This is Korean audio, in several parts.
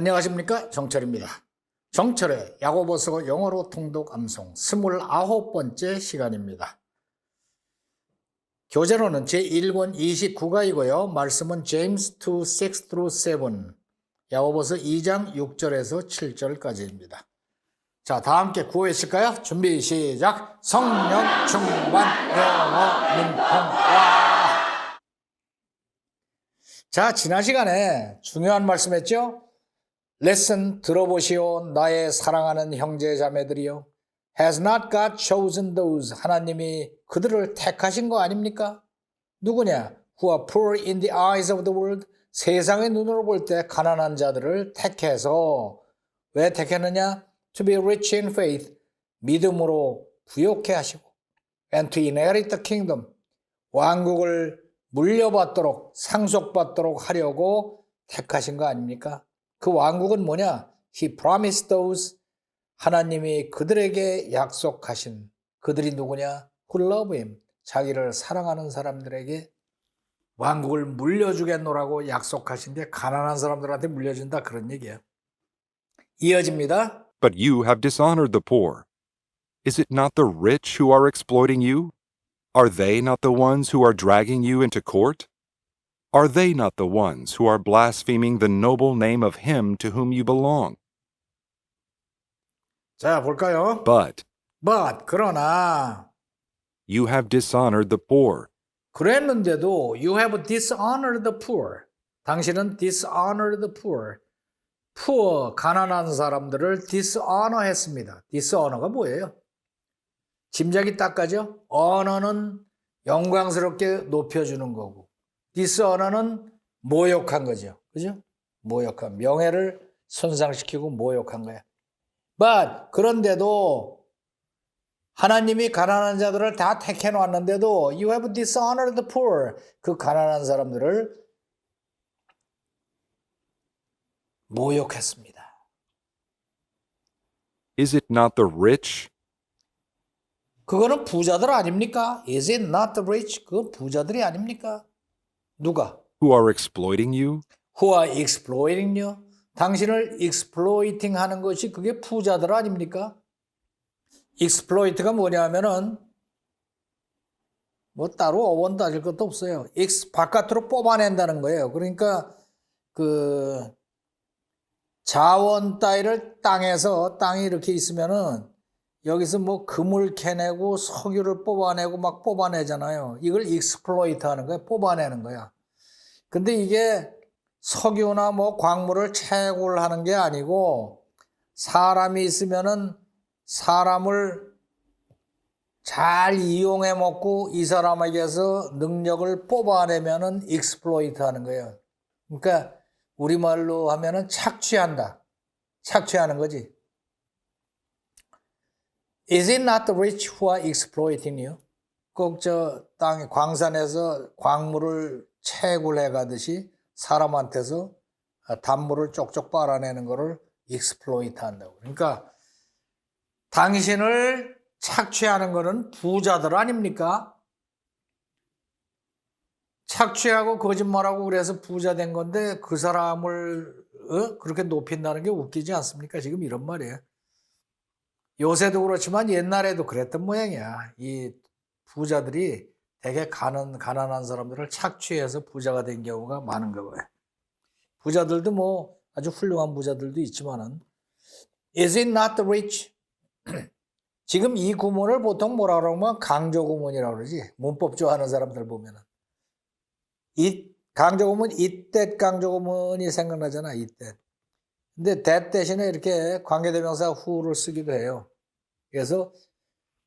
안녕하십니까 정철입니다. 정철의 야고보서 영어로 통독 암송 29번째 시간입니다. 교재로는 제1권 29가이고요. 말씀은 제임스 2, 6 through 7 야고보서 2장 6절에서 7절까지입니다. 자, 다 함께 구호했을까요? 준비 시작. 성령 충만 영어 문통와 자, 지난 시간에 중요한 말씀 했죠? 레슨 들어보시오 나의 사랑하는 형제 자매들이요 Has not God chosen those 하나님이 그들을 택하신 거 아닙니까? 누구냐? Who are poor in the eyes of the world 세상의 눈으로 볼 때 가난한 자들을 택해서 왜 택했느냐? To be rich in faith 믿음으로 부욕해 하시고 and to inherit the kingdom 왕국을 물려받도록 상속받도록 하려고 택하신 거 아닙니까? 그 왕국은 뭐냐? He promised those 하나님이 그들에게 약속하신 그들이 누구냐? Who love him 자기를 사랑하는 사람들에게 왕국을 물려주겠노라고 약속하신 게 가난한 사람들한테 물려준다 그런 얘기야. 이어집니다. But you have dishonored the poor. Is it not the rich who are exploiting you? Are they not the ones who are dragging you into court? Are they not the ones who are blaspheming the noble name of him to whom you belong? 자 볼까요? But But 그러나 you have dishonored the poor. 그랬는데도 you have dishonored the poor. 당신은 dishonored the poor. poor 가난한 사람들을 dishonor 했습니다. dishonor가 뭐예요? 짐작이 딱 가죠? honor는 영광스럽게 높여주는 거고 dishonor는 모욕한 거죠. 그죠? 모욕한 명예를 손상시키고 모욕한 거야. but 그런데도 하나님이 가난한 자들을 다 택해 놨는데도 you have dishonored the poor 그 가난한 사람들을 모욕했습니다. Is it not the rich 그거는 부자들 아닙니까? Is it not the rich? 그건 부자들이 아닙니까? 누가? who are exploiting you? Who are exploiting you? 당신을 exploiting 하는 것이 그게 부자들 아닙니까? exploit가 뭐냐면은 뭐 따로 어원 따질 것도 없어요. ex 바깥으로 뽑아낸다는 거예요. 그러니까 그 자원 따위를 땅에서 땅이 이렇게 있으면은 여기서 뭐 금을 캐내고 석유를 뽑아내고 막 뽑아내잖아요. 이걸 exploit 하는 거야. 뽑아내는 거야. 근데 이게 석유나 뭐 광물을 채굴하는 게 아니고 사람이 있으면은 사람을 잘 이용해 먹고 이 사람에게서 능력을 뽑아내면은 exploit 하는 거예요. 그러니까 우리말로 하면은 착취한다. 착취하는 거지. Is it not the rich who are exploiting you? 꼭 저 땅에 광산에서 광물을 채굴해 가듯이 사람한테서 단물을 쪽쪽 빨아내는 거를 exploit 한다고. 그러니까 당신을 착취하는 거는 부자들 아닙니까? 착취하고 거짓말하고 그래서 부자 된 건데 그 사람을 어? 그렇게 높인다는 게 웃기지 않습니까? 지금 이런 말이에요. 요새도 그렇지만 옛날에도 그랬던 모양이야. 이 부자들이 되게 가난, 가난한 사람들을 착취해서 부자가 된 경우가 많은 거고요. 부자들도 뭐 아주 훌륭한 부자들도 있지만은 Is it not the rich? 지금 이 구문을 보통 뭐라 그러면 강조 구문이라고 그러지. 문법 좋아하는 사람들 보면은. 이 강조 구문 이때 강조 구문이 생각나잖아. 이때. 근데 that 대신에 이렇게 관계대명사 who를 쓰기도 해요. 그래서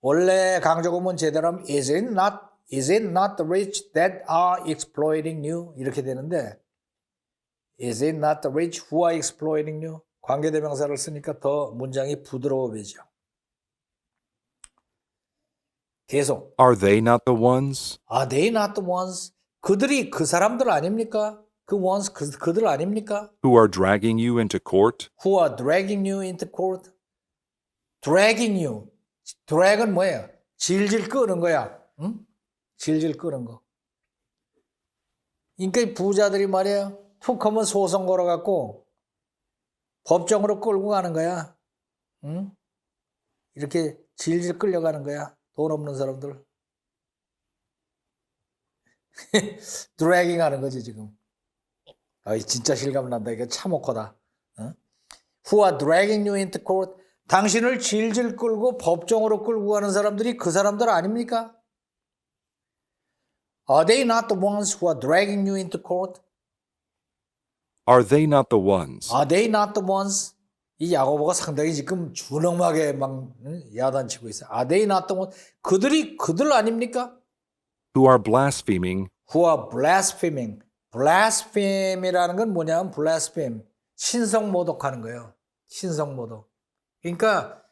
원래 강조 구문 제대로 하면 is it not is it not the rich that are exploiting you 이렇게 되는데 is it not the rich who are exploiting you 관계대명사를 쓰니까 더 문장이 부드러워 보이죠. 계속 Are they not the ones Are they not the ones? 그들이 그 사람들 아닙니까? 그 ones 그, 그들 아닙니까? who are dragging you into court? Who are dragging you into court? Dragging you. drag은 뭐예요? 질질 끄는 거야. 응? 질질 끄는 거. 그러니까 이 부자들이 말이에요. 툭 하면 소송 걸어갖고 법정으로 끌고 가는 거야. 응? 이렇게 질질 끌려가는 거야. 돈 없는 사람들. 드래깅 하는 거지, 지금. 아이, 진짜 실감 난다. 이게 참혹하다. 어? Who are dragging you into court? 당신을 질질 끌고 법정으로 끌고 가는 사람들이 그 사람들 아닙니까? Are they not the ones who are dragging you into court? Are they not the ones Are they not the ones? 이 야고보가 상당히 지금 준엄하게 막 응? 야단치고 있어요. Are they not the ones? 그들이 그들 아닙니까? who are blaspheming Who are blaspheming. Blasphem이라는 건 뭐냐면 blaspheme. 신성 모독하는 거예요. 신성 모독. 그러니까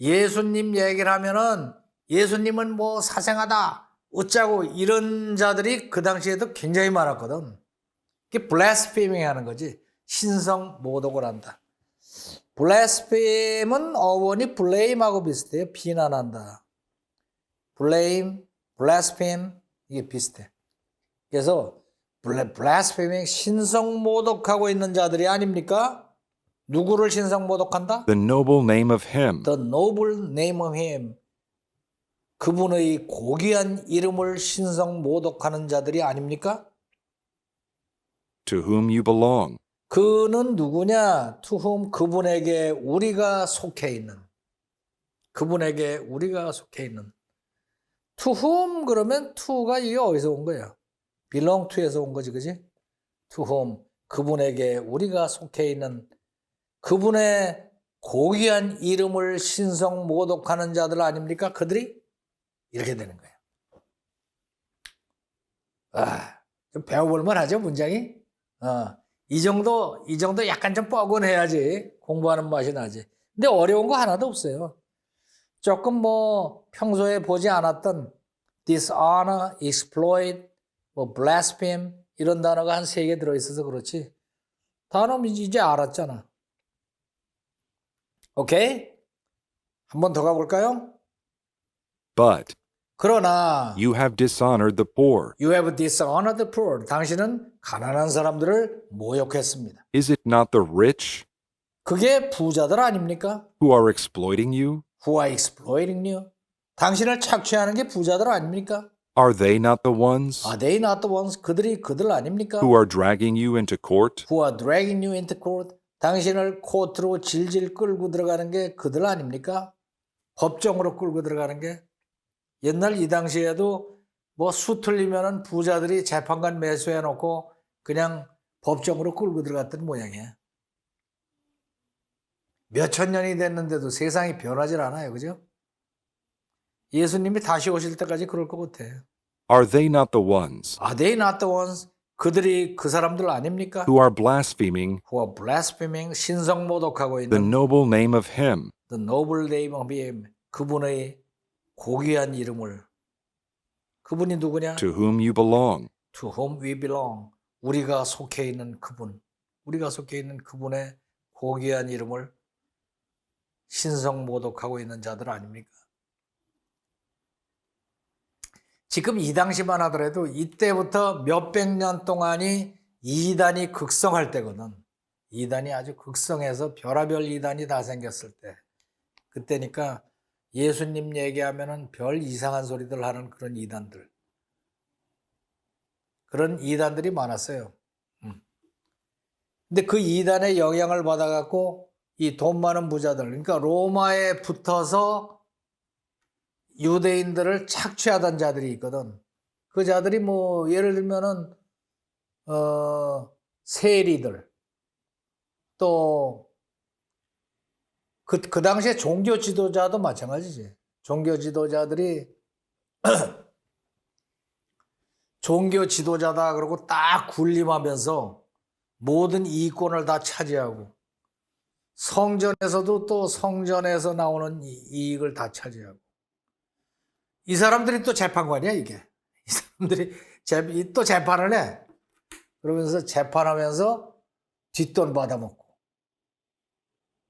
예수님 얘기를 하면은 예수님은 뭐 사생하다. 어쩌고 이런 자들이 그 당시에도 굉장히 많았거든. 그게 blaspheming 하는 거지. 신성 모독을 한다. blaspheme은 어원이 blame하고 비슷해요. 비난한다. blame, blaspheme 이게 비슷해. 그래서 blaspheming 신성 모독하고 있는 자들이 아닙니까? 누구를 신성 모독한다? the noble name of him The noble name of him. 그분의 고귀한 이름을 신성 모독하는 자들이 아닙니까? to whom you belong. 그는 누구냐? To whom 그분에게 우리가 속해 있는. 그분에게 우리가 속해 있는. To whom 그러면 to가 이게 어디서 온 거야? Belong to에서 온 거지, 그지? To whom 그분에게 우리가 속해 있는 그분의 고귀한 이름을 신성 모독하는 자들 아닙니까? 그들이 이렇게 되는 거예요. 아, 좀 배워볼만 하죠, 문장이? 어, 이 정도, 이 정도 약간 좀 뻐근해야지 공부하는 맛이 나지. 근데 어려운 거 하나도 없어요. 조금 뭐 평소에 보지 않았던 dishonor, exploit, 뭐 blaspheme 이런 단어가 한 세 개 들어있어서 그렇지. 단어 이제 알았잖아. 오케이? 한 번 더 가볼까요? But 그러나 you have dishonored the poor. you have dishonored the poor. 당신은 가난한 사람들을 모욕했습니다. Is it not the rich 그게 부자들 아닙니까? who are exploiting you? Who are exploiting you? 당신을 착취하는 게 부자들 아닙니까? Are they not the ones Are they not the ones? 그들이 그들 아닙니까? who are dragging you into court? Who are dragging you into court? 당신을 코트로 질질 끌고 들어가는 게 그들 아닙니까? 법정으로 끌고 들어가는 게 옛날 이 당시에도 뭐 수 틀리면은 부자들이 재판관 매수해 놓고 그냥 법정으로 끌고 들어갔던 모양이야. 몇천 년이 됐는데도 세상이 변하질 않아요. 그죠? 예수님이 다시 오실 때까지 그럴 것 같아요. Are they not the ones Are they not the ones? 그들이 그 사람들 아닙니까? who are blaspheming who are blaspheming 신성 모독하고 the 있는 noble name of him the noble name of him 그분의 고귀한 이름을 그분이 누구냐? to whom you belong? To whom we belong 우리가 속해 있는 그분 우리가 속해 있는 그분의 고귀한 이름을 신성 모독하고 있는 자들 아닙니까? 지금 이 당시만 하더라도 이때부터 몇백 년 동안이 이단이 극성할 때거든. 이단이 아주 극성해서 별하별 이단이 다 생겼을 때. 그때니까 예수님 얘기하면은 별 이상한 소리들 하는 그런 이단들. 그런 이단들이 많았어요. 음. 근데 그 이단의 영향을 받아갖고 이 돈 많은 부자들, 그러니까 로마에 붙어서 유대인들을 착취하던 자들이 있거든. 그 자들이 뭐 예를 들면은 어 세리들 또 그, 그 당시에 종교 지도자도 마찬가지지. 종교 지도자들이 종교 지도자다 그러고 딱 군림하면서 모든 이권을 다 차지하고 성전에서도 또 성전에서 나오는 이- 이익을 다 차지하고 이 사람들이 또 재판관이야 이게? 이 사람들이 재, 이또 재판을 해. 그러면서 재판하면서 뒷돈 받아먹고.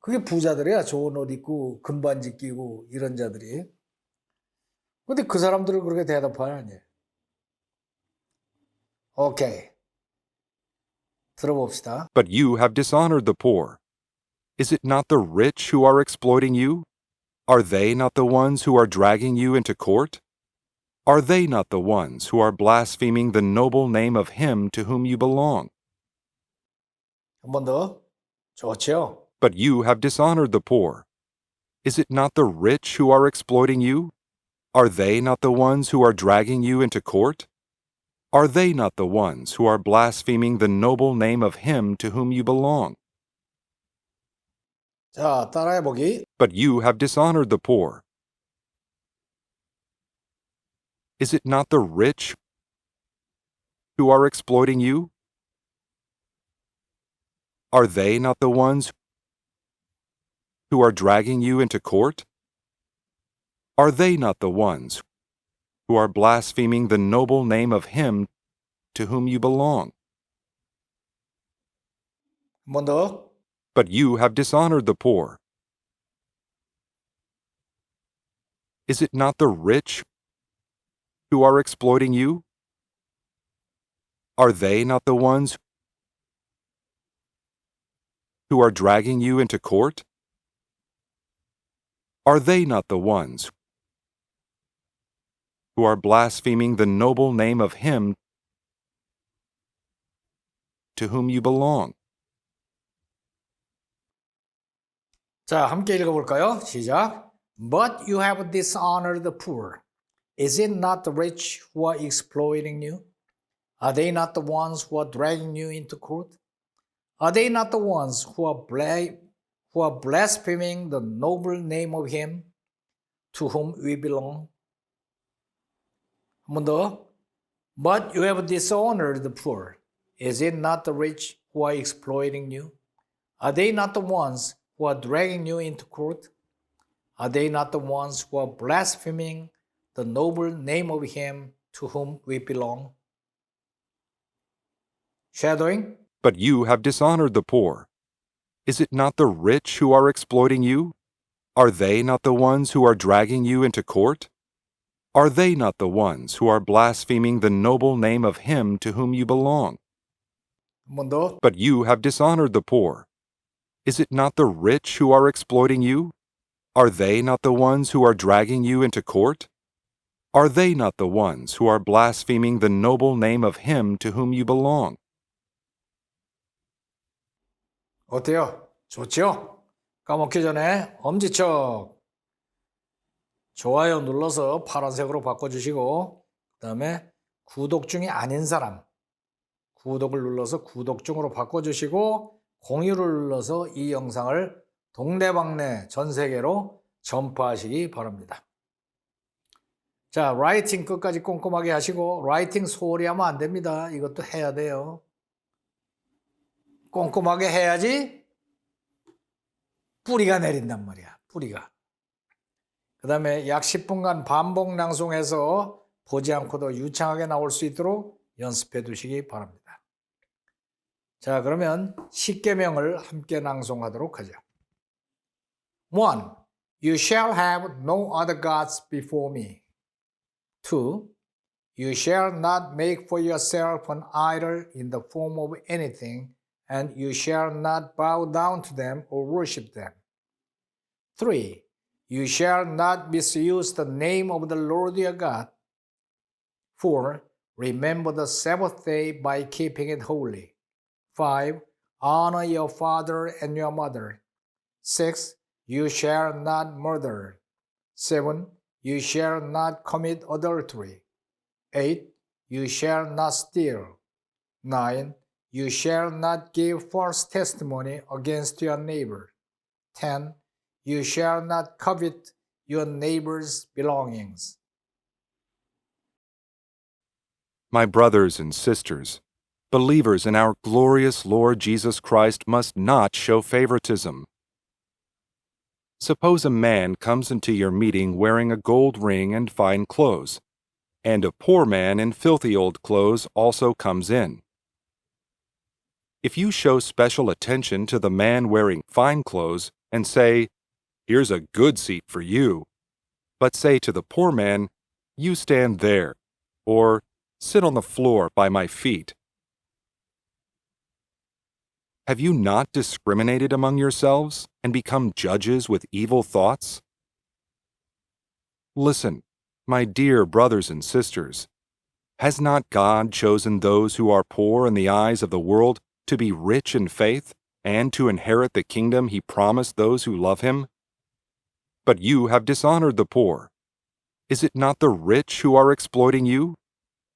그게 부자들이야. 좋은 옷 입고 금반지 끼고 이런 자들이. 근데 그 사람들을 그렇게 대답하냐 오케이. 들어봅시다. But you have dishonored the poor. Is it not the rich who are exploiting you? Are they not the ones who are dragging you into court? Are they not the ones who are blaspheming the noble name of Him to whom you belong? But you have dishonored the poor. Is it not the rich who are exploiting you? Are they not the ones who are dragging you into court? Are they not the ones who are blaspheming the noble name of Him to whom you belong? 자, 따라해 보기. But you have dishonored the poor. Is it not the rich who are exploiting you? Are they not the ones who are dragging you into court? Are they not the ones who are blaspheming the noble name of him to whom you belong? 한 번 더. But you have dishonored the poor. Is it not the rich who are exploiting you? Are they not the ones who are dragging you into court? Are they not the ones who are blaspheming the noble name of him to whom you belong? 자, 함께 읽어볼까요? 시작. But you have dishonored the poor. Is it not the rich who are exploiting you? Are they not the ones who are dragging you into court? Are they not the ones who are, bla- who are blaspheming the noble name of him to whom we belong? 한 번 더. But you have dishonored the poor. Is it not the rich who are exploiting you? Are they not the ones who are dragging you into court? Are they not the ones who are blaspheming the noble name of Him to whom we belong? Shadowing? But you have dishonored the poor. Is it not the rich who are exploiting you? Are they not the ones who are dragging you into court? Are they not the ones who are blaspheming the noble name of Him to whom you belong? But you have dishonored the poor. Is it not the rich who are exploiting you? Are they not the ones who are dragging you into court? Are they not the ones who are blaspheming the noble name of him to whom you belong? 어때요? 좋죠? 까먹기 전에 엄지척 좋아요 눌러서 파란색으로 바꿔주시고 그 다음에 구독 중이 아닌 사람 구독을 눌러서 구독 중으로 바꿔주시고 공유를 눌러서 이 영상을 동네방네 전 세계로 전파하시기 바랍니다. 자, 라이팅 끝까지 꼼꼼하게 하시고 라이팅 소홀히 하면 안 됩니다. 이것도 해야 돼요. 꼼꼼하게 해야지 뿌리가 내린단 말이야. 뿌리가. 그 다음에 약 10분간 반복 낭송해서 보지 않고도 유창하게 나올 수 있도록 연습해 두시기 바랍니다. 자, 그러면 10계명을 함께 낭송하도록 하죠. 1. You shall have no other gods before me. 2. You shall not make for yourself an idol in the form of anything, and you shall not bow down to them or worship them. 3. You shall not misuse the name of the Lord your God. 4. Remember the Sabbath day by keeping it holy. 5. Honor your father and your mother. 6. You shall not murder. 7. You shall not commit adultery. 8. You shall not steal. 9. You shall not give false testimony against your neighbor. 10. You shall not covet your neighbor's belongings. My brothers and sisters, believers in our glorious Lord Jesus Christ must not show favoritism. Suppose a man comes into your meeting wearing a gold ring and fine clothes, and a poor man in filthy old clothes also comes in. If you show special attention to the man wearing fine clothes and say, Here's a good seat for you, but say to the poor man, You stand there, or Sit on the floor by my feet. Have you not discriminated among yourselves and become judges with evil thoughts? Listen, my dear brothers and sisters. Has not God chosen those who are poor in the eyes of the world to be rich in faith and to inherit the kingdom he promised those who love him? But you have dishonored the poor. Is it not the rich who are exploiting you?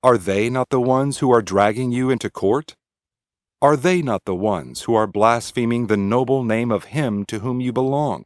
Are they not the ones who are dragging you into court? Are they not the ones who are blaspheming the noble name of him to whom you belong?